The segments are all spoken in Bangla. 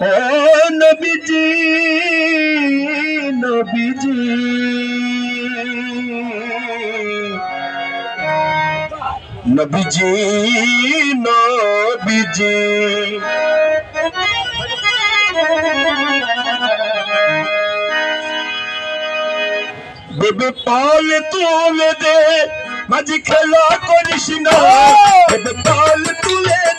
নবীজি নবীজি। নবীজি নবীজি। বেবে পাল তুলে দে মাঝি খেলা করিস না। বেবে পাল তুলে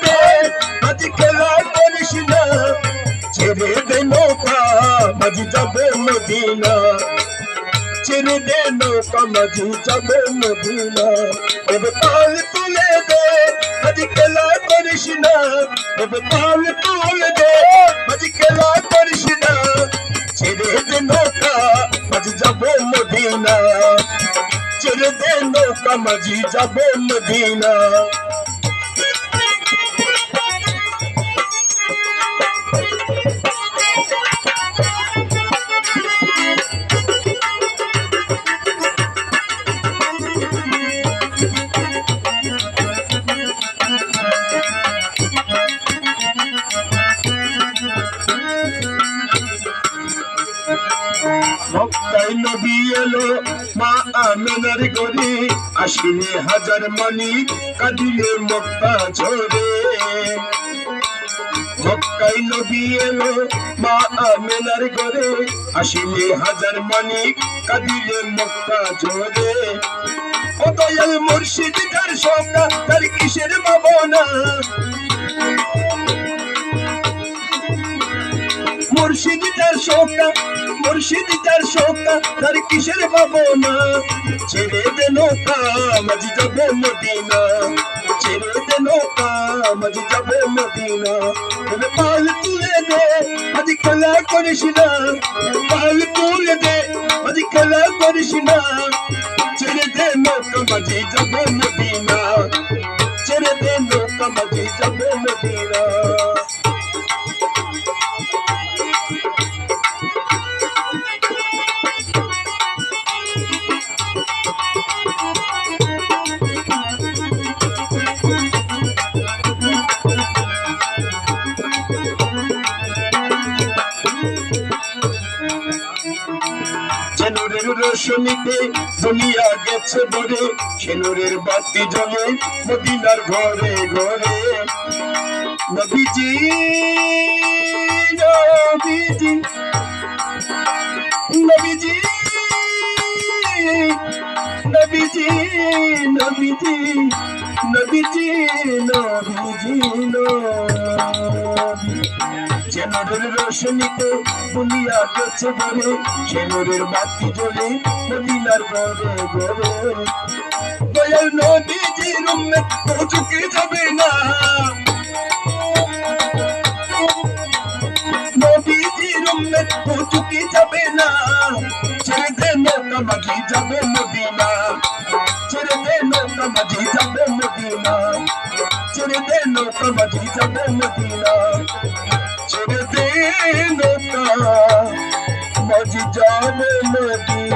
মদিনা ছেড়ে দে নৌকা মাঝি যাবে মদিনা বেবে পাল তুলে দে মাঝি খেলা করিস না। বেবে পাল তুলে দে মাঝি খেলা করিস না। ছেড়ে দে নৌকা মাঝি যাবে মদিনা ছেড়ে দে নৌকা মাঝি যাবে মদিনা মক্কায় নবী এলো মা আমেনার গরি আসিলে হাজার মানি কাঁদিলে মক্কা ঝরে। মক্কায় নবী এলো মা আমেনার গরে আসিলে হাজার মানি কাঁদিলে মক্কা ঝরে। ও দয়াল মুর্শিদ তার সঙ্গা তার কিসের ভাবনা মুর্শিদ তার শোকা মুর্শিদ তার শোকা, তার কিসের ভাবনা? ছেড়ে দে নৌকা, মাঝি যাবে মদিনা। ছেড়ে দে নৌকা, মাঝি যাবে মদিনা। পাল তুলে দে মাঝি খেলা করিস না। পাল তুলে দে মাঝি খেলা করিস না। ছেড়ে দে নৌকা, মাঝি যাবে মদিনা। চেনুরের রোশনীতে দুনিয়া গেছে বরে চেনুরের বাতি জ্বলে মদিনার ঘরে ঘরে নবীজি নবীজি নবীজি নবীজি নবীজি নবীজি নবীজি নবী চেনরের রোশনীতে দুনিয়া গেছে বলে চেনরের বাতি জ্বলে মদিনার ঘরে ঘরে দয়াল নদীজির রুমে পৌঁছুকে যাবে না। নদীজির রুমে পৌঁছুকে যাবে না। ছেড়ে দে নৌকা মাঝি যাবে মদিনা। ছেড়ে দে নৌকা মাঝি যাবে ছেড়ে দে নৌকা মাঝি যাবে মদিনা